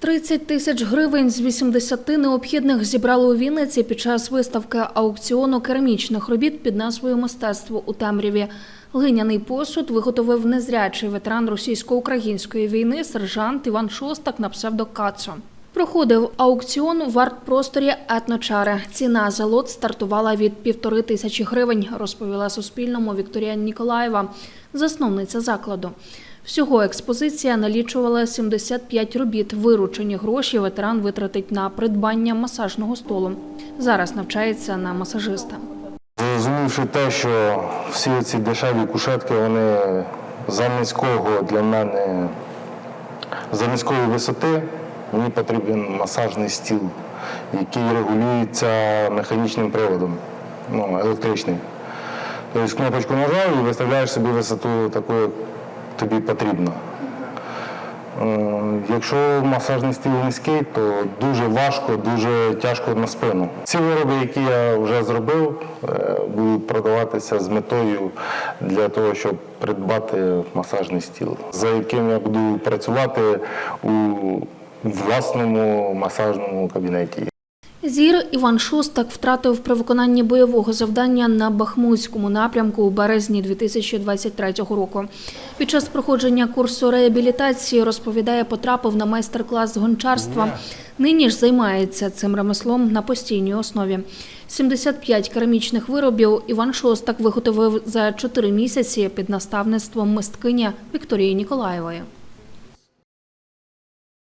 30 тисяч гривень з 80 необхідних зібрали у Вінниці під час виставки аукціону керамічних робіт під назвою Мистецтво у темряві. Глиняний посуд виготовив незрячий ветеран російсько-української війни сержант Іван Шостак на псевдо Кацо. Проходив аукціон в арт-просторі етночари. Ціна за лот стартувала від півтори тисячі гривень, розповіла Суспільному Вікторія Ніколаєва, засновниця закладу. Всього експозиція налічувала 75 робіт. Виручені гроші ветеран витратить на придбання масажного столу. Зараз навчається на масажиста. Зрозумівши те, що всі ці дешеві кушетки, вони за низького для мене, за низької висоти, мені потрібен масажний стіл, який регулюється механічним приводом, ну, електричним. Тобто кнопочку нажав і виставляєш собі висоту таку, як тобі потрібно. Е, Якщо масажний стіл низький, то дуже важко, дуже тяжко на спину. Ці вироби, які я вже зробив, е, будуть продаватися з метою для того, щоб придбати масажний стіл, за яким я буду працювати у власному масажному кабінеті. Зір Іван Шостак втратив при виконанні бойового завдання на Бахмутському напрямку у березні 2023 року. Під час проходження курсу реабілітації розповідає, потрапив на майстер-клас з гончарства. Нині ж займається цим ремеслом на постійній основі. 75 керамічних виробів Іван Шостак виготовив за 4 місяці під наставництвом мисткині Вікторії Ніколаєвої.